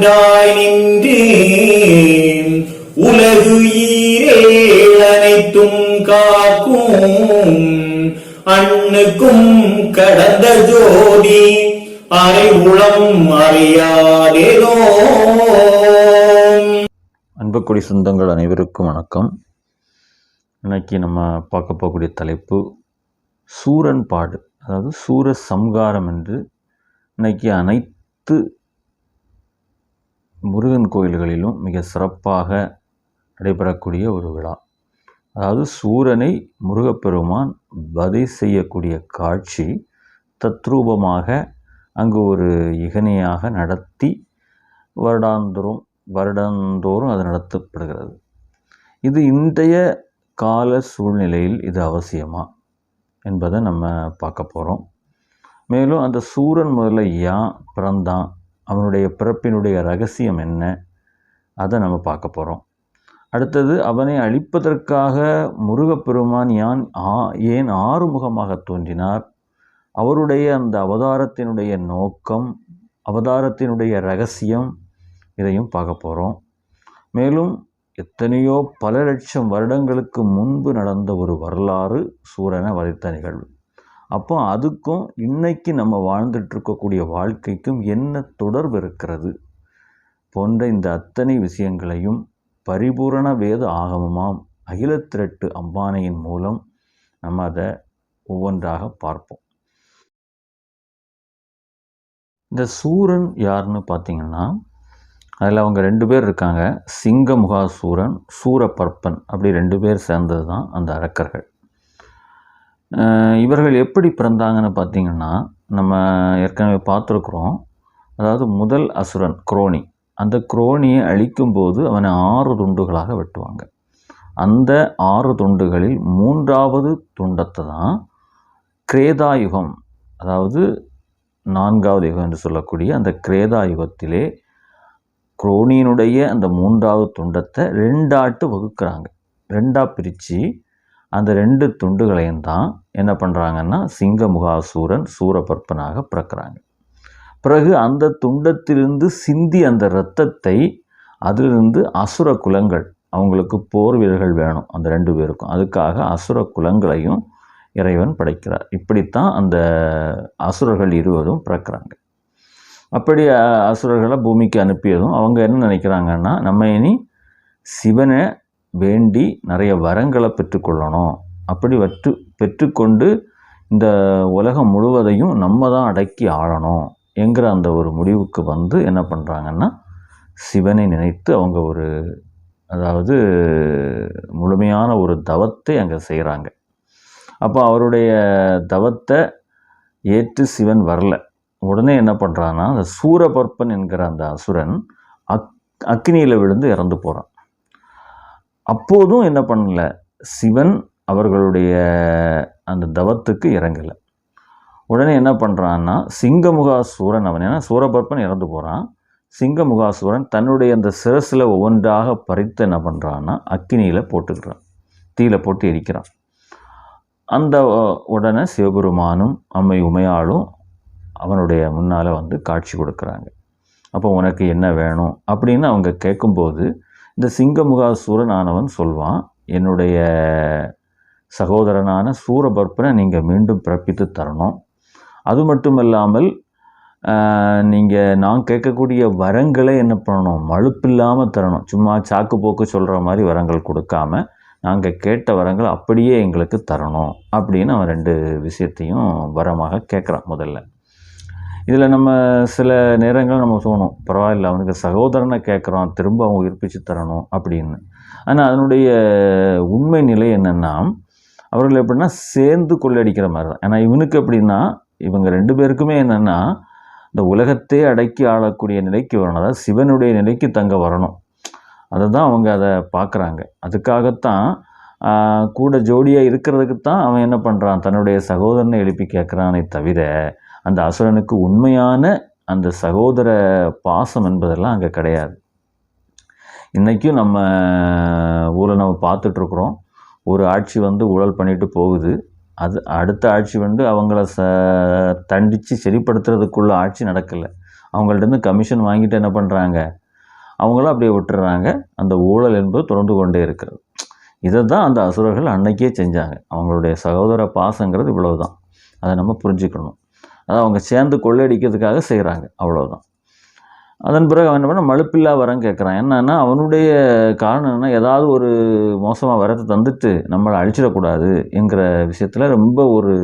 ஒன்றாய் நின்றேன். உலகு ஈரேழ் அனைத்தும் காக்கும். அண்ணுக்கும் கடந்த ஜோதி அரை உளம் அறியாதேதோ அன்புக்குடி சொந்தங்கள் அனைவருக்கும் வணக்கம். இன்னைக்கு நம்ம பார்க்க போகக்கூடிய தலைப்பு சூரன் பாடு. அதாவது சூர சம்காரம் என்று இன்னைக்கு அனைத்து முருகன் கோயில்களிலும் மிக சிறப்பாக நடைபெறக்கூடிய ஒரு விழா. அதாவது சூரனை முருகப்பெருமான் வதை செய்யக்கூடிய காட்சி தத்ரூபமாக அங்கு ஒரு இகனையாக நடத்தி வருடாந்தோறும் வருடந்தோறும் அது நடத்தப்படுகிறது. இது இன்றைய கால சூழ்நிலையில் இது அவசியமா என்பதை நம்ம பார்க்க போகிறோம் மேலும் அந்த சூரன் முதல்ல ஏன் பிறந்தான்? அவனுடைய பிறப்பினுடைய ரகசியம் என்ன? அதை நம்ம பார்க்க போகிறோம் அடுத்தது அவனை அழிப்பதற்காக முருகப்பெருமான் யான் ஆ ஏன் ஆறுமுகமாக தோன்றினார்? அவருடைய அந்த அவதாரத்தினுடைய நோக்கம் அவதாரத்தினுடைய ரகசியம் இதையும் பார்க்க போகிறோம் மேலும் எத்தனையோ பல லட்சம் வருடங்களுக்கு முன்பு நடந்த ஒரு வரலாறு சூரனை வரைத்த நிகழ்வு. அப்போ அதுக்கும் இன்றைக்கி நம்ம வாழ்ந்துட்டுருக்கக்கூடிய வாழ்க்கைக்கும் என்ன தொடர்பு இருக்கிறது? போன்ற இந்த அத்தனை விஷயங்களையும் பரிபூரண வேத ஆகமமாம் அகிலத்திரட்டு அம்பானையின் மூலம் நம்ம அதை ஒவ்வொன்றாக பார்ப்போம். இந்த சூரன் யாருன்னு பார்த்தீங்கன்னா அதில் அவங்க ரெண்டு பேர் இருக்காங்க. சிங்கமுகாசூரன் சூரப்பற்பன் அப்படி ரெண்டு பேர் சேர்ந்தது தான் அந்த அரக்கர்கள். இவர்கள் எப்படி பிறந்தாங்கன்னு பார்த்தீங்கன்னா நம்ம ஏற்கனவே பார்த்துருக்குறோம். அதாவது முதல் அசுரன் குரோனி அந்த குரோனியை அழிக்கும்போது அவனை ஆறு துண்டுகளாக வெட்டுவாங்க. அந்த ஆறு துண்டுகளில் மூன்றாவது துண்டத்தை தான் கிரேதாயுகம் அதாவது நான்காவது யுகம் என்று சொல்லக்கூடிய அந்த கிரேதா யுகத்திலே குரோனியினுடைய அந்த மூன்றாவது துண்டத்தை ரெண்டாட்டு வகுக்கிறாங்க. ரெண்டாக பிரித்து அந்த ரெண்டு துண்டுகளையும் தான் என்ன பண்ணுறாங்கன்னா சிங்கமுகாசூரன் சூரபற்பனாக பிறக்கிறாங்க. பிறகு அந்த துண்டத்திலிருந்து சிந்தி அந்த இரத்தத்தை அதிலிருந்து அசுர குலங்கள் அவங்களுக்கு போர் வீரர்கள் வேணும் அந்த ரெண்டு பேருக்கும். அதுக்காக அசுர குலங்களையும் இறைவன் படைக்கிறார். இப்படித்தான் அந்த அசுரர்கள் இருவரும் பிறக்கிறாங்க. அப்படி அசுரர்களை பூமிக்கு அனுப்பியதும் அவங்க என்ன நினைக்கிறாங்கன்னா நம்ம இனி சிவனை வேண்டி நிறைய வரங்களை பெற்றுக்கொள்ளணும். அப்படி வற்று பெற்றுக்கொண்டு இந்த உலகம் முழுவதையும் நம்ம தான் அடக்கி ஆளணும் என்கிற அந்த ஒரு முடிவுக்கு வந்து என்ன பண்ணுறாங்கன்னா சிவனை நினைத்து அவங்க ஒரு அதாவது முழுமையான ஒரு தவத்தை அங்கே செய்கிறாங்க அப்போ அவருடைய தவத்தை ஏற்று சிவன் வரல. உடனே என்ன பண்ணுறான்னா அந்த சூரபற்பன் என்கிற அந்த அசுரன் அக் அக்னியில் விழுந்து இறந்து போகிறான் அப்போதும் என்ன பண்ணல. சிவன் அவர்களுடைய அந்த தவத்துக்கு இறங்கலை. உடனே என்ன பண்ணுறான்னா சிங்கமுகாசூரன் அவன் ஏன்னா சூரபற்பன் இறந்து போகிறான் சிங்கமுகாசூரன் தன்னுடைய அந்த சிரசில் ஒவ்வொன்றாக பறித்து என்ன பண்ணுறான்னா அக்கினியில் போட்டுக்கிறான். தீயில போட்டு எரிக்கிறான். அந்த உடனே சிவபெருமானும் அம்மை உமையாளும் அவனுடைய முன்னால் வந்து காட்சி கொடுக்குறாங்க. அப்போ உனக்கு என்ன வேணும்? அப்படின்னு அவங்க கேட்கும்போது இந்த சிங்கமுகாசூரன் ஆனவன் சொல்வான் என்னுடைய சகோதரனான சூரபற்பனை நீங்கள் மீண்டும் பிறப்பித்து தரணும். அது மட்டும் இல்லாமல் நீங்கள் நான் கேட்கக்கூடிய வரங்களை என்ன பண்ணணும்? மழுப்பில்லாமல் தரணும். சும்மா சாக்கு போக்கு சொல்கிற மாதிரி வரங்கள் கொடுக்காம நாங்கள் கேட்ட வரங்களை அப்படியே எங்களுக்கு தரணும். அப்படின்னு அவன் ரெண்டு விஷயத்தையும் வரமாக கேட்குறான் முதல்ல. இதில் நம்ம சில நேரங்கள் நம்ம தோணும் பரவாயில்ல அவனுக்கு சகோதரனை கேட்குறான் திரும்ப அவன் உயிர்ப்பிச்சு தரணும் அப்படின்னு. ஆனால் அதனுடைய உண்மை நிலை என்னென்னா அவர்கள் எப்படின்னா சேர்ந்து கொள்ளடிக்கிற மாதிரி தான் ஏன்னா இவனுக்கு எப்படின்னா இவங்க ரெண்டு பேருக்குமே என்னென்னா இந்த உலகத்தையே அடக்கி ஆளக்கூடிய நிலைக்கு வரணும். அதாவது சிவனுடைய நிலைக்கு தங்க வரணும். அதை தான் அவங்க அதை பார்க்குறாங்க. அதுக்காகத்தான் கூட ஜோடியாக இருக்கிறதுக்கு தான் அவன் என்ன பண்ணுறான் தன்னுடைய சகோதரனை எழுப்பி கேட்குறானே தவிர அந்த அசுரனுக்கு உண்மையான அந்த சகோதர பாசம் என்பதெல்லாம் அங்கே கிடையாது. இன்றைக்கும் நம்ம ஊரில் நம்ம பார்த்துட்ருக்குறோம். ஒரு ஆட்சி வந்து ஊழல் பண்ணிட்டு போகுது. அது அடுத்த ஆட்சி வந்து அவங்கள ச தண்டித்து சரிப்படுத்துறதுக்குள்ள ஆட்சி நடக்கலை. அவங்கள்ட்ட இருந்து கமிஷன் வாங்கிட்டு என்ன பண்ணுறாங்க அவங்களும் அப்படியே விட்டுறாங்க. அந்த ஊழல் என்பது தொடர்ந்து கொண்டே இருக்கிறது. இதை தான் அந்த அசுரர்கள் அன்னைக்கே செஞ்சாங்க. அவங்களுடைய சகோதர பாசங்கிறது இவ்வளவு தான் அதை நம்ம புரிஞ்சுக்கணும். அதை அவங்க சேர்ந்து கொள்ளையடிக்கிறதுக்காக செய்கிறாங்க அவ்வளோதான் அதன் பிறகு அவன் என்ன பண்ண மழுப்பில்லா வரம் கேட்குறான் என்னன்னா அவனுடைய காரணம் என்ன ஏதாவது ஒரு மோசமாக வரத்தை தந்துட்டு நம்மளை அழிச்சிடக்கூடாது என்கிற விஷயத்தில் ரொம்ப ஒரு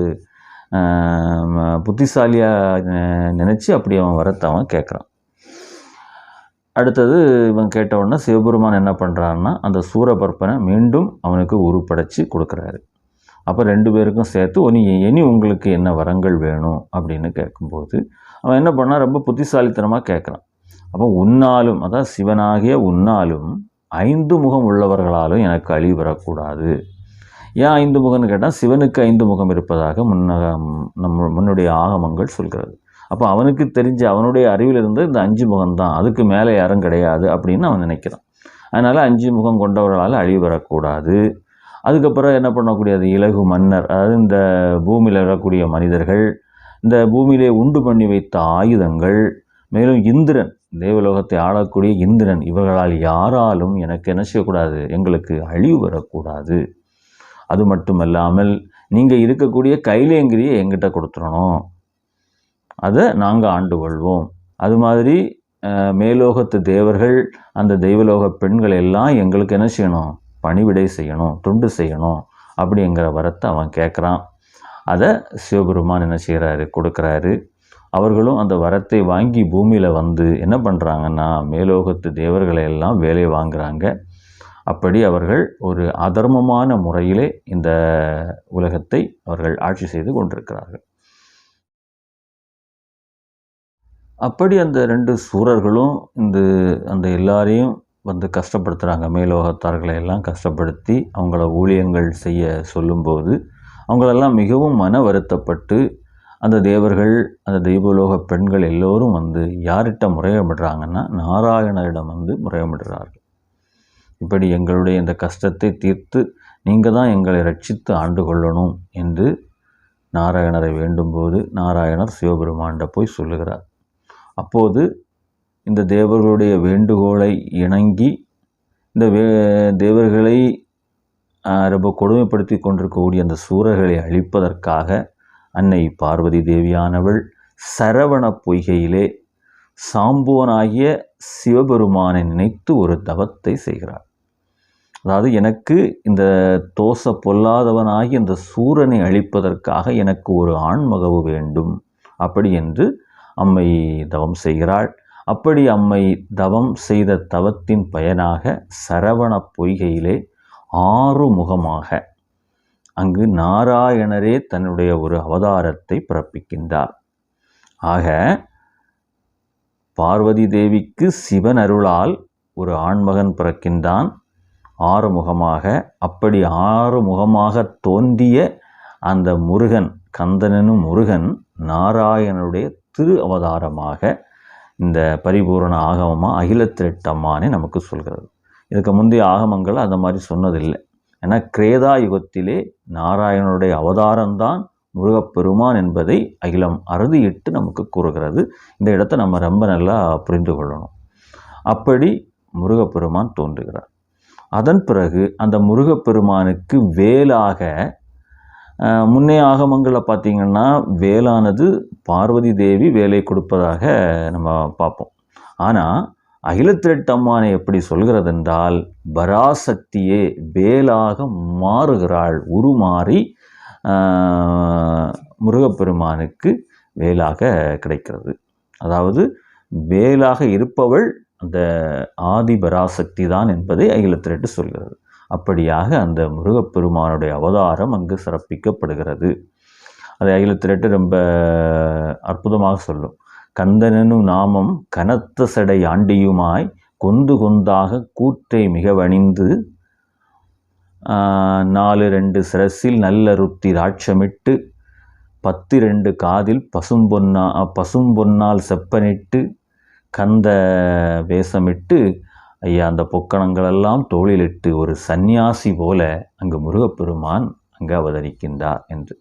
புத்திசாலியாக நினச்சி அப்படி அவன் வரத்தை அவன் கேட்குறான் அடுத்தது இவன் கேட்ட உடனே சிவபெருமான் என்ன பண்ணுறான்னா அந்த சூரபற்பனை மீண்டும் அவனுக்கு உருப்படைச்சி கொடுக்குறாரு. அப்போ ரெண்டு பேருக்கும் சேர்த்து இனி இனி உங்களுக்கு என்ன வரங்கள் வேணும்? அப்படின்னு கேட்கும்போது அவன் என்ன பண்ணால் ரொம்ப புத்திசாலித்தனமாக கேட்குறான். அப்போ உன்னாலும் அதான் சிவனாகிய உன்னாலும் ஐந்து முகம் உள்ளவர்களாலும் எனக்கு அழிவு வரக்கூடாது. ஏன் ஐந்து முகம்னு கேட்டால் சிவனுக்கு ஐந்து முகம் இருப்பதாக முன்னக நம்ம முன்னுடைய ஆகமங்கள் சொல்கிறது. அப்போ அவனுக்கு தெரிஞ்ச அவனுடைய அறிவிலிருந்து இந்த அஞ்சு முகம்தான் அதுக்கு மேலே யாரும் கிடையாது அப்படின்னு அவன் நினைக்கிறான். அதனால் அஞ்சு முகம் கொண்டவர்களால் அழிவு வரக்கூடாது. அதுக்கப்புறம் என்ன பண்ணக்கூடியது இலகு மன்னர் அதாவது இந்த பூமியில் வரக்கூடிய மனிதர்கள் இந்த பூமியிலே உண்டு பண்ணி வைத்த ஆயுதங்கள் மேலும் இந்திரன் தேவலோகத்தை ஆளக்கூடிய இந்திரன் இவர்களால் யாராலும் எனக்கு என்ன செய்யக்கூடாது? எங்களுக்கு அழிவு வரக்கூடாது. அது மட்டுமல்லாமல் நீங்கள் இருக்கக்கூடிய கைலேங்கிரியை எங்கிட்ட கொடுத்துடணும். அதை நாங்கள் ஆண்டு கொள்வோம். அது மாதிரி மேலோகத்து தேவர்கள் அந்த தெய்வலோக பெண்கள் எல்லாம் எங்களுக்கு என்ன செய்யணும்? பணிவிடை செய்யணும் தொண்டு செய்யணும் அப்படிங்கிற வரத்தை அவன் கேட்குறான். அதை சிவபெருமான் என்ன செய்கிறாரு? கொடுக்குறாரு. அவர்களும் அந்த வரத்தை வாங்கி பூமியில் வந்து என்ன பண்ணுறாங்கன்னா மேலோகத்து தேவர்களை எல்லாம் வேலை வாங்குறாங்க. அப்படி அவர்கள் ஒரு அதர்மமான முறையிலே இந்த உலகத்தை அவர்கள் ஆட்சி செய்து கொண்டிருக்கிறார்கள். அப்படி அந்த ரெண்டு சூரர்களும் இந்த அந்த எல்லாரையும் வந்து கஷ்டப்படுத்துகிறாங்க மேலோகத்தார்களை எல்லாம் கஷ்டப்படுத்தி அவங்கள ஊழியங்கள் செய்ய சொல்லும்போது அவங்களெல்லாம் மிகவும் மன வருத்தப்பட்டு அந்த தேவர்கள் அந்த தெய்வலோக பெண்கள் எல்லோரும் வந்து யார்கிட்ட முறையமிடுறாங்கன்னா நாராயணரிடம் வந்து முறையமிடுறார்கள் இப்படி எங்களுடைய இந்த கஷ்டத்தை தீர்த்து நீங்கள் தான் எங்களை ரட்சித்து ஆண்டு கொள்ளணும் என்று நாராயணரை வேண்டும்போது நாராயணர் சிவபெருமான்கிட்ட போய் சொல்லுகிறார். அப்போது இந்த தேவர்களுடைய வேண்டுகோளை இணங்கி இந்த வே தேவர்களை ரொம்ப கொடுமைப்படுத்தி கொண்டிருக்கக்கூடிய அந்த சூரர்களை அழிப்பதற்காக அன்னை பார்வதி தேவியானவள் சரவண பொய்கையிலே சாம்புவனாகிய சிவபெருமானை நினைத்து ஒரு தவத்தை செய்கிறார் அதாவது எனக்கு இந்த தோச பொல்லாதவனாகி இந்த சூரனை அழிப்பதற்காக எனக்கு ஒரு ஆண்மகவு வேண்டும் அப்படி என்று அம்மை தவம் செய்கிறாள். அப்படி அம்மை தவம் செய்த தவத்தின் பயனாக சரவண பொய்கையிலே ஆறுமுகமாக அங்கு நாராயணரே தன்னுடைய ஒரு அவதாரத்தை பிறப்பிக்கின்றார். ஆக பார்வதி தேவிக்கு சிவன் அருளால் ஒரு ஆண்மகன் பிறக்கின்றான். ஆறுமுகமாக அப்படி ஆறுமுகமாக தோன்றிய அந்த முருகன் கந்தனனும் முருகன் நாராயணனுடைய திரு அவதாரமாக இந்த பரிபூரண ஆகமமாக அகிலத்திரட்டம்மானே நமக்கு சொல்கிறது. இதுக்கு முந்தைய ஆகமங்கள் அந்த மாதிரி சொன்னதில்லை. ஏன்னா கிரேதா யுகத்திலே நாராயணனுடைய அவதாரம்தான் முருகப்பெருமான் என்பதை அகிலம் அறுதியிட்டு நமக்கு கூறுகிறது. இந்த இடத்தை நம்ம ரொம்ப நல்லா புரிந்து கொள்ளணும். அப்படி முருகப்பெருமான் தோன்றுகிறார். அதன் பிறகு அந்த முருகப்பெருமானுக்கு வேலாக முன்னே முன்னைய ஆகமங்களில் பார்த்திங்கன்னா வேலானது பார்வதி தேவி வேலை கொடுப்பதாக நம்ம பார்ப்போம். ஆனால் அகிலத்திரட்டம்மானை எப்படி சொல்கிறதென்றால் பராசக்தியே வேலாக மாறுகிறாள் உருமாறி முருகப்பெருமானுக்கு வேலாக கிடைக்கிறது. அதாவது வேலாக இருப்பவள் அந்த ஆதி பராசக்தி தான் என்பதை அகிலத்திரட்டு சொல்கிறது. அப்படியாக அந்த முருகப்பெருமானுடைய அவதாரம் அங்கு சிறப்பிக்கப்படுகிறது. அதை அகிலத்திரட்டு ரொம்ப அற்புதமாக சொல்லும். கந்தனனும் நாமம் கனத்த சடை ஆண்டியுமாய் கொந்து கொந்தாக கூற்றை மிகவணிந்து வணிந்து நாலு ரெண்டு சிரசில் நல்ல ருத்தி ராட்சமிட்டு பத்து ரெண்டு காதில் பசும்பொன்னா பசும்பொன்னால் செப்பனிட்டு கந்த வேஷமிட்டு ஐயா அந்த பொக்கணங்களெல்லாம் தோளிலிட்டு ஒரு சந்நியாசி போல அங்கு முருகப்பெருமான் அங்கு அவதரிக்கின்றார் என்று.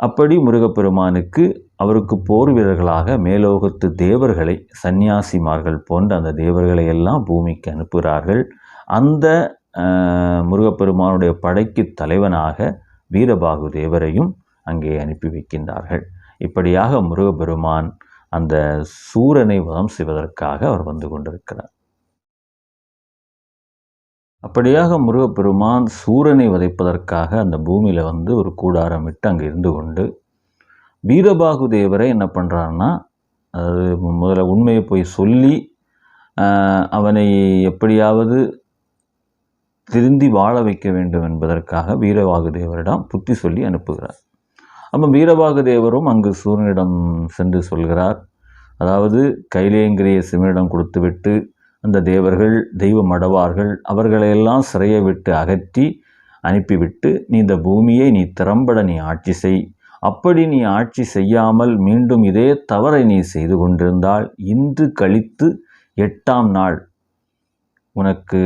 அப்படி முருகப்பெருமானுக்கு அவருக்கு போர் வீரர்களாக மேலோகத்து தேவர்களை சந்நியாசிமார்கள் போன்ற அந்த தேவர்களை எல்லாம் பூமிக்கு அனுப்புகிறார்கள். அந்த முருகப்பெருமானுடைய படைக்கு தலைவனாக வீரபாகு தேவரையும் அங்கே அனுப்பி வைக்கின்றார்கள். இப்படியாக முருகப்பெருமான் அந்த சூரனை வதம் செய்வதற்காக அவர் வந்து கொண்டிருக்கிறார். அப்படியாக முருகப்பெருமான் சூரனை வதைப்பதற்காக அந்த பூமியில் வந்து ஒரு கூடாரம் விட்டு அங்கே இருந்து கொண்டு வீரபாகு தேவரை என்ன பண்ணுறாருன்னா அதாவது முதல்ல உண்மையை போய் சொல்லி அவனை எப்படியாவது திருந்தி வாழ வைக்க வேண்டும் என்பதற்காக வீரபாகு தேவரிடம் புத்தி சொல்லி அனுப்புகிறார். அப்போ வீரபாகு தேவரும் அங்கு சூரியனிடம் சென்று சொல்கிறார். அதாவது கைலேங்கிரிய சிவனிடம் கொடுத்துவிட்டு அந்த தேவர்கள் தெய்வ மடவார்கள் அவர்களையெல்லாம் சிறையை விட்டு அகற்றி அனுப்பிவிட்டு நீ இந்த பூமியை நீ திறம்பட நீ ஆட்சி செய். அப்படி நீ ஆட்சி செய்யாமல் மீண்டும் இதே தவறை நீ செய்து கொண்டிருந்தால் இன்று கழித்து எட்டாம் நாள் உனக்கு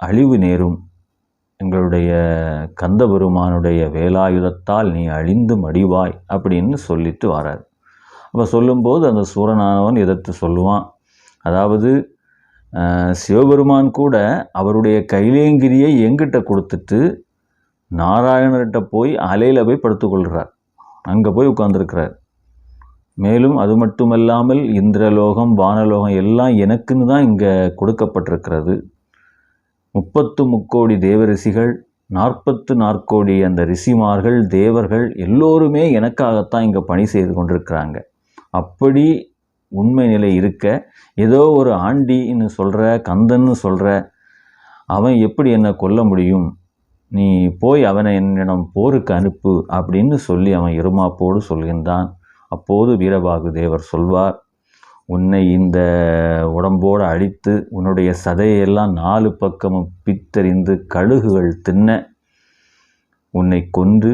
அழிவு நேரும். எங்களுடைய கந்தபெருமானுடைய வேலாயுதத்தால் நீ அழிந்து மடிவாய் அப்படின்னு சொல்லிட்டு வரார். அப்போ சொல்லும்போது அந்த சூரனானவன் எதிர்த்து சொல்லுவான். அதாவது சிவபெருமான் கூட அவருடைய கைலேங்கிரியை எங்கிட்ட கொடுத்துட்டு நாராயணர்கிட்ட போய் அலையில் போய் படுத்துக்கொள்கிறார் அங்கே போய் உட்கார்ந்துருக்கிறார். மேலும் அது மட்டுமல்லாமல் இந்திரலோகம் வானலோகம் எல்லாம் எனக்குன்னு தான் இங்கே கொடுக்கப்பட்டிருக்கிறது. முப்பத்து முக்கோடி தேவரிசிகள் நாற்பத்து நாற்கோடி அந்த ரிஷிமார்கள் தேவர்கள் எல்லோருமே எனக்காகத்தான் இங்கே பணி செய்து கொண்டிருக்கிறாங்க. அப்படி உண்மை நிலை இருக்க ஏதோ ஒரு ஆண்டின்னு சொல்கிற கந்தன்னு சொல்கிற அவன் எப்படி என்னை கொல்ல முடியும்? நீ போய் அவனை என்னிடம் போருக்கு அனுப்பு அப்படின்னு சொல்லி அவன் இருமாப்போடு சொல்கின்றான். அப்போது வீரபாகு தேவர் சொல்வார் உன்னை இந்த உடம்போடு அழித்து உன்னுடைய சதையெல்லாம் நாலு பக்கமும் பித்தறிந்து கழுகுகள் தின்ன உன்னை கொன்று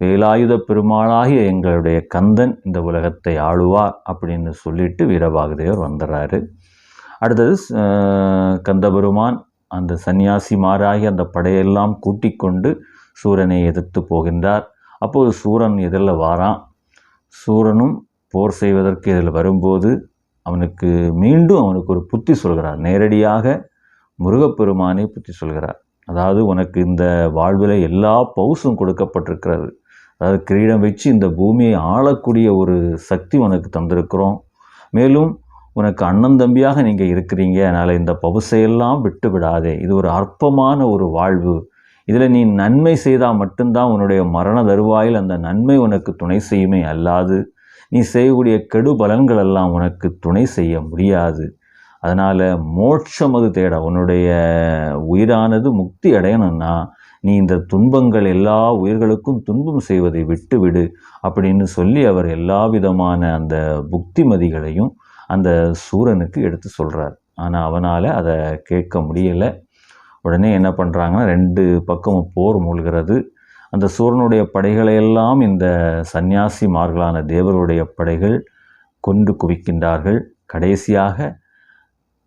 வேலாயுத பெருமாளாகிய எங்களுடைய கந்தன் இந்த உலகத்தை ஆளுவார் அப்படின்னு சொல்லிட்டு வீரபாகுதேவர் வந்துடுறாரு அடுத்தது கந்தபெருமான் அந்த சன்னியாசி மாறாகி அந்த படையெல்லாம் கூட்டிக் கொண்டு சூரனை எதிர்த்து போகின்றார். அப்போது சூரன் எதிரில் வாரான். சூரனும் போர் செய்வதற்கு இதில் வரும்போது அவனுக்கு மீண்டும் அவனுக்கு ஒரு புத்தி சொல்கிறார். நேரடியாக முருகப்பெருமானை புத்தி சொல்கிறார். அதாவது உனக்கு இந்த வாழ்வில் எல்லா பவுசும் கொடுக்கப்பட்டிருக்கிறது. அதாவது கிரீடம் வச்சு இந்த பூமியை ஆளக்கூடிய ஒரு சக்தி உனக்கு தந்திருக்கிறோம். மேலும் உனக்கு அண்ணன் தம்பியாக நீங்கள் இருக்கிறீங்க. அதனால் இந்த பவுசையெல்லாம் விட்டு விடாதே. இது ஒரு அற்பமான ஒரு வாழ்வு. இதில் நீ நன்மை செய்தால் மட்டும்தான் உன்னுடைய மரண தருவாயில் அந்த நன்மை உனக்கு துணை செய்யுமே. அல்லாது நீ செய்யக்கூடிய கெடு பலன்கள் எல்லாம் உனக்கு துணை செய்ய முடியாது. அதனால் மோட்சம் அது தேட. உன்னுடைய உயிரானது முக்தி அடையணும்னா நீ இந்த துன்பங்கள் எல்லா உயிர்களுக்கும் துன்பம் செய்வதை விட்டுவிடு அப்படின்னு சொல்லி அவர் எல்லா விதமான அந்த புக்திமதிகளையும் அந்த சூரனுக்கு எடுத்து சொல்கிறார் ஆனால் அவனால் அதை கேட்க முடியலை. உடனே என்ன பண்ணுறாங்கன்னா ரெண்டு பக்கமும் போர் மூழ்கிறது. அந்த சூரனுடைய படைகளையெல்லாம் இந்த சந்நியாசிமார்களான தேவருடைய படைகள் கொண்டு குவிக்கின்றார்கள். கடைசியாக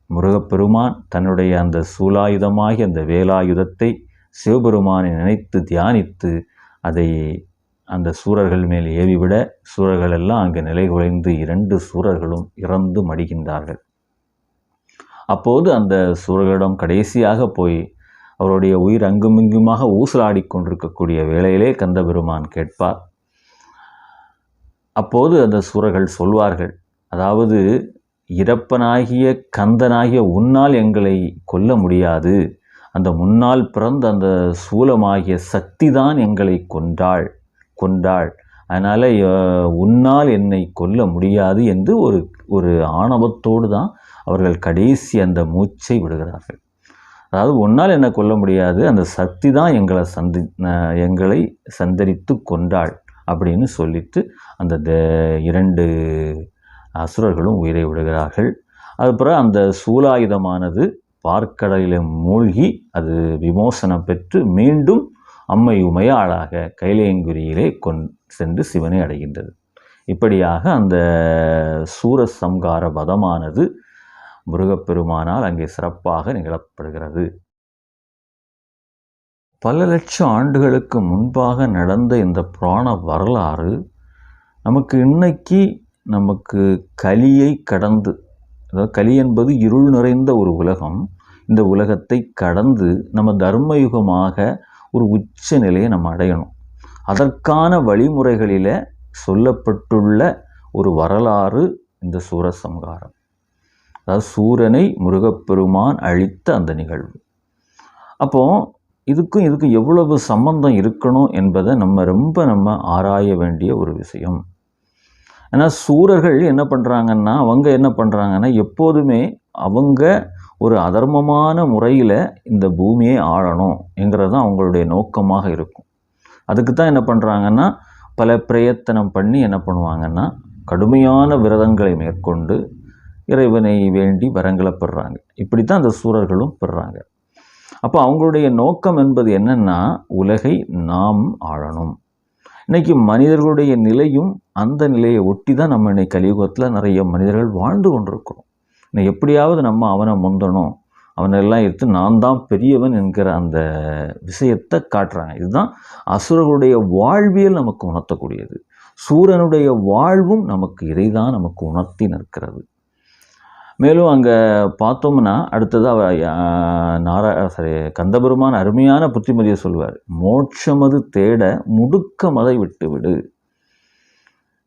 முருகப்பெருமான் தன்னுடைய அந்த சூலாயுதமாகி அந்த வேலாயுதத்தை சிவபெருமானை நினைத்து தியானித்து அதை அந்த சூரர்கள் மேல் ஏவிவிட சூரர்கள் எல்லாம் அங்கே நிலை குலைந்து இரண்டு சூரர்களும் இறந்து மடிகின்றார்கள். அப்போது அந்த சூரர்களிடம் கடைசியாக போய் அவருடைய உயிர் அங்குமிங்குமாக ஊசலாடி கொண்டிருக்கக்கூடிய வேளையிலே கந்தபெருமான் கேட்பார். அப்போது அந்த சுரர்கள் சொல்வார்கள் அதாவது இறப்பனாகிய கந்தனாகிய உன்னால் எங்களை கொல்ல முடியாது. அந்த முன்னால் பிறந்த அந்த சூலமாகிய சக்தி தான் எங்களை கொன்றாள் கொண்டாள் அதனால் உன்னால் என்னை கொல்ல முடியாது என்று ஒரு ஒரு ஆணவத்தோடு தான் அவர்கள் கடைசி அந்த மூச்சை விடுகிறார்கள். அதாவது ஒன்னால் என்னை கொல்ல முடியாது அந்த சக்தி தான் எங்களை சந்தி எங்களை சந்தரித்து கொண்டாள் அப்படின்னு சொல்லிட்டு அந்த த இரண்டு அசுரர்களும் உயிரை விடுகிறார்கள். அதுக்கப்புறம் அந்த சூலாயுதமானது பார்க்கடலில் மூழ்கி அது விமோசனம் பெற்று மீண்டும் அம்மை உமையாளாக கைலேங்குரியிலே கொண் சென்று சிவனை அடைகின்றது. இப்படியாக அந்த சூரசம்கார வதமானது முருகப்பெருமானால் அங்கே சிறப்பாக நிகழப்படுகிறது. பல லட்சம் ஆண்டுகளுக்கு முன்பாக நடந்த இந்த புராண வரலாறு நமக்கு இன்னைக்கு நமக்கு கலியை கடந்து அதாவது கலி என்பது இருள் நிறைந்த ஒரு உலகம். இந்த உலகத்தை கடந்து நம்ம தர்மயுகமாக ஒரு உச்ச நிலையை நம்ம அடையணும். அதற்கான வழிமுறைகளில் சொல்லப்பட்டுள்ள ஒரு வரலாறு இந்த சூரசம்ஹாரம். அதாவது சூரனை முருகப்பெருமான் அழித்த அந்த நிகழ்வு. அப்போது இதுக்கும் இதுக்கும் எவ்வளவு சம்பந்தம் இருக்கணும் என்பதை நம்ம ரொம்ப நம்ம ஆராய வேண்டிய ஒரு விஷயம். ஏன்னா சூரர்கள் என்ன பண்ணுறாங்கன்னா அவங்க என்ன பண்ணுறாங்கன்னா எப்போதுமே அவங்க ஒரு அதர்மமான முறையில் இந்த பூமியை ஆளணும் என்கிறது தான் அவங்களுடைய நோக்கமாக இருக்கும். அதுக்கு தான் என்ன பண்ணுறாங்கன்னா பல பிரயத்தனம் பண்ணி என்ன பண்ணுவாங்கன்னா கடுமையான விரதங்களை மேற்கொண்டு இறைவனை வேண்டி வரங்களை பெறுறாங்க இப்படி தான் அந்த சூரர்களும் பெறுறாங்க அப்போ அவங்களுடைய நோக்கம் என்பது என்னன்னா உலகை நாம் ஆளணும். இன்றைக்கி மனிதர்களுடைய நிலையும் அந்த நிலையை ஒட்டி தான் நம்ம இன்னைக்கு கலியுகத்தில் நிறைய மனிதர்கள் வாழ்ந்து கொண்டிருக்கிறோம். இன்னும் எப்படியாவது நம்ம அவனை முந்தணும். அவனெல்லாம் எடுத்து நான் தான் பெரியவன் என்கிற அந்த விஷயத்தை காட்டுறாங்க. இதுதான் அசுரர்களுடைய வாழ்வியல் நமக்கு உணர்த்தக்கூடியது. சூரனுடைய வாழ்வும் நமக்கு இதை தான் நமக்கு உணர்த்தி நிற்கிறது. மேலும் அங்கே பார்த்தோம்னா அடுத்தது அவ நாரா சாரி கந்தபெருமான் அருமையான புத்திமதியை சொல்வார். மோட்சமது தேட முடுக்க மதை விட்டு விடு.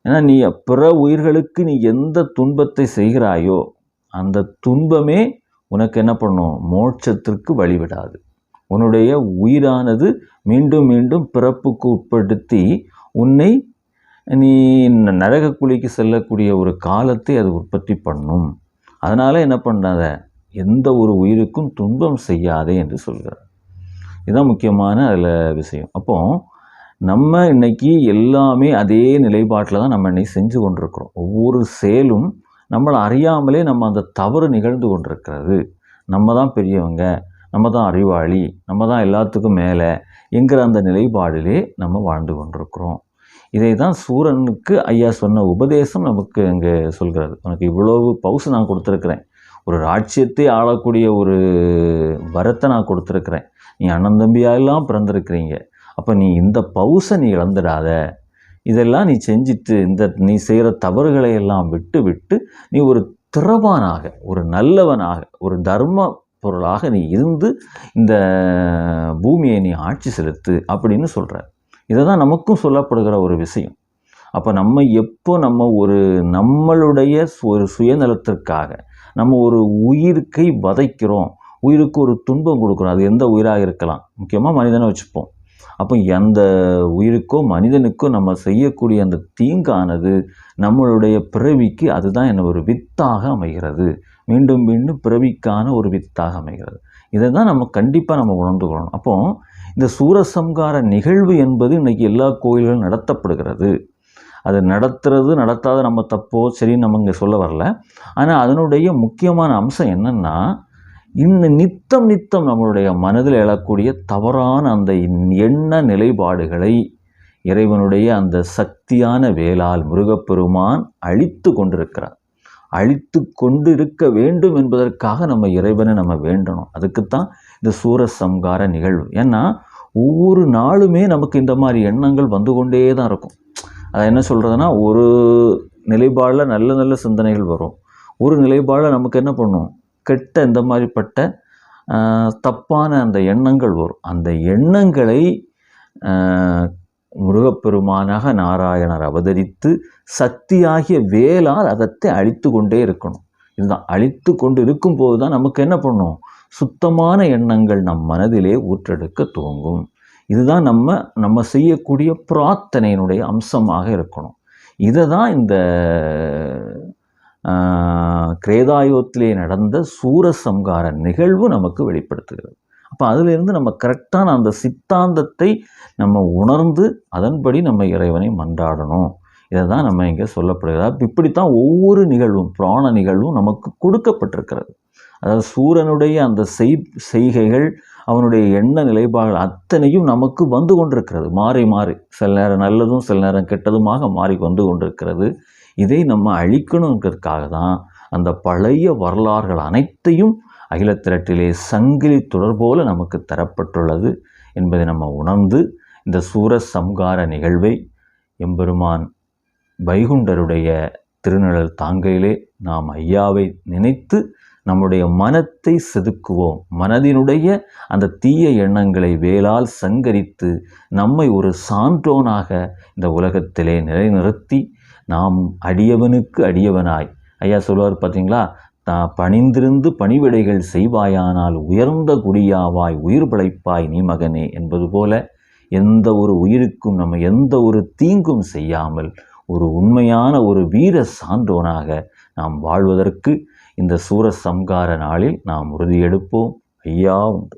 ஏன்னா நீ பிற உயிர்களுக்கு நீ எந்த துன்பத்தை செய்கிறாயோ அந்த துன்பமே உனக்கு என்ன பண்ணும்? மோட்சத்திற்கு வழிவிடாது. உன்னுடைய உயிரானது மீண்டும் மீண்டும் பிறப்புக்கு உட்படுத்தி உன்னை நீ நரக குழிக்கு செல்லக்கூடிய ஒரு காலத்தை அது உற்பத்தி பண்ணும். அதனால் என்ன பண்ணாத எந்த ஒரு உயிருக்கும் துன்பம் செய்யாதே என்று சொல்கிறார் இதுதான் முக்கியமான அதில் விஷயம். அப்போது நம்ம இன்றைக்கி எல்லாமே அதே நிலைப்பாட்டில் தான் நம்ம இன்றைக்கி செஞ்சு கொண்டிருக்கிறோம். ஒவ்வொரு செயலும் நம்மளை அறியாமலே நம்ம அந்த தவறு நிகழ்ந்து கொண்டிருக்கிறது. நம்ம தான் பெரியவங்க நம்ம தான் அறிவாளி நம்ம தான் எல்லாத்துக்கும் மேலே என்கிற அந்த நிலைப்பாடிலே நம்ம வாழ்ந்து கொண்டிருக்கிறோம். இதை தான் சூரனுக்கு ஐயா சொன்ன உபதேசம் நமக்கு அங்கே சொல்கிறது. உனக்கு இவ்வளவு பவுசு நான் கொடுத்துருக்குறேன். ஒரு ராட்சியத்தை ஆளக்கூடிய ஒரு வரத்தை நான் கொடுத்துருக்குறேன். நீ அண்ணன் தம்பியாயெல்லாம் பிறந்திருக்கிறீங்க. அப்போ நீ இந்த பவுசை நீ இழந்துடாத. இதெல்லாம் நீ செஞ்சுட்டு இந்த நீ செய்கிற தவறுகளை எல்லாம் விட்டு விட்டு நீ ஒரு திறவானாக ஒரு நல்லவனாக ஒரு தர்ம பொருளாக நீ இருந்து இந்த பூமியை நீ ஆட்சி செலுத்து அப்படின்னு சொல்கிறார். இதை தான் நமக்கும் சொல்லப்படுகிற ஒரு விஷயம். அப்போ நம்ம எப்போ நம்ம ஒரு நம்மளுடைய ஒரு சுயநலத்திற்காக நம்ம ஒரு உயிருக்கை வதைக்கிறோம் உயிருக்கு ஒரு துன்பம் கொடுக்குறோம் அது எந்த உயிராக இருக்கலாம்? முக்கியமாக மனிதனை வச்சுப்போம். அப்போ எந்த உயிருக்கோ மனிதனுக்கோ நம்ம செய்யக்கூடிய அந்த தீங்கானது நம்மளுடைய பிறவிக்கு அதுதான் என்ன ஒரு வித்தாக அமைகிறது. மீண்டும் மீண்டும் பிறவிக்கான ஒரு வித்தாக அமைகிறது. இதை தான் நம்ம கண்டிப்பாக நம்ம உணர்ந்து கொள்ளணும். அப்போது இந்த சூரசம்கார நிகழ்வு என்பது இன்றைக்கி எல்லா கோயில்களும் நடத்தப்படுகிறது. அது நடத்துறது நடத்தாத நம்ம தப்போ சரி நம்ம இங்கே சொல்ல வரல. ஆனால் அதனுடைய முக்கியமான அம்சம் என்னென்னா இந்த நித்தம் நித்தம் நம்மளுடைய மனதில் எழக்கூடிய தவறான அந்த எண்ண நிலைப்பாடுகளை இறைவனுடைய அந்த சக்தியான வேளால் முருகப்பெருமான் அழித்து கொண்டிருக்கிறார். அழித்து கொண்டு இருக்க வேண்டும் என்பதற்காக நம்ம இறைவனை நம்ம வேண்டணும். அதுக்குத்தான் இந்த சூரசம்கார நிகழ்வு. ஏன்னா ஒவ்வொரு நாளுமே நமக்கு இந்த மாதிரி எண்ணங்கள் வந்து கொண்டே தான் இருக்கும். அதை என்ன சொல்கிறதுனா ஒரு நிலைப்பாடில் நல்ல நல்ல சிந்தனைகள் வரும். ஒரு நிலைப்பாடில் நமக்கு என்ன பண்ணும்? கெட்ட இந்த மாதிரிப்பட்ட தப்பான அந்த எண்ணங்கள் வரும். அந்த எண்ணங்களை முருகப்பெருமானாக நாராயணர் அவதரித்து சக்தியாகிய வேலால் அதத்தை அழித்து கொண்டே இருக்கணும். இதுதான் அழித்து கொண்டு இருக்கும்போது தான் நமக்கு என்ன பண்ணும்? சுத்தமான எண்ணங்கள் நம் மனதிலே ஊற்றெடுக்க துவங்கும். இதுதான் நம்ம நம்ம செய்யக்கூடிய பிரார்த்தனையினுடைய அம்சமாக இருக்கணும். இதை தான் இந்த கிரேதாயுகத்திலே நடந்த சூரசம்கார நிகழ்வு நமக்கு வெளிப்படுத்துகிறது. அப்போ அதிலிருந்து நம்ம கரெக்டான அந்த சித்தாந்தத்தை நம்ம உணர்ந்து அதன்படி நம்ம இறைவனை மன்றாடணும். இதை தான் நம்ம இங்கே சொல்லப்படுகிறது. இப்படித்தான் ஒவ்வொரு நிகழ்வும் புராண நிகழ்வும் நமக்கு கொடுக்கப்பட்டிருக்கிறது. அதாவது சூரனுடைய அந்த செய் செய்கைகள் அவனுடைய எண்ண நிலைப்பாடுகள் அத்தனையும் நமக்கு வந்து கொண்டிருக்கிறது. மாறி மாறி சில நேரம் நல்லதும் சில நேரம் கெட்டதுமாக மாறி வந்து கொண்டிருக்கிறது. இதை நம்ம அழிக்கணுங்கிறதுக்காக தான் அந்த பழைய வரலாறுகள் அனைத்தையும் அகிலத்திரட்டிலே சங்கிலி தொடர் போல நமக்கு தரப்பட்டுள்ளது என்பதை நம்ம உணர்ந்து இந்த சூர சம்கார நிகழ்வை எம்பெருமான் வைகுண்டருடைய திருநிழல் தாங்கையிலே நாம் ஐயாவை நினைத்து நம்முடைய மனத்தை செதுக்குவோம். மனதினுடைய அந்த தீய எண்ணங்களை வேலால் சங்கரித்து நம்மை ஒரு சான்றோனாக இந்த உலகத்திலே நிலைநிறுத்தி நாம் அடியவனுக்கு அடியவனாய். ஐயா சொல்லுவார் பார்த்தீங்களா? தான் பணிந்திருந்து பணிவிடைகள் செய்வாயானால் உயர்ந்த குடியாவாய் உயிர் பிழைப்பாய் நீ மகனே என்பது போல எந்த ஒரு உயிருக்கும் நம்ம எந்த ஒரு தீங்கும் செய்யாமல் ஒரு உண்மையான ஒரு வீர சான்றோனாக நாம் வாழ்வதற்கு இந்த சூர சம்கார நாளில் நாம் உறுதியெடுப்போம். ஐயா உண்டு.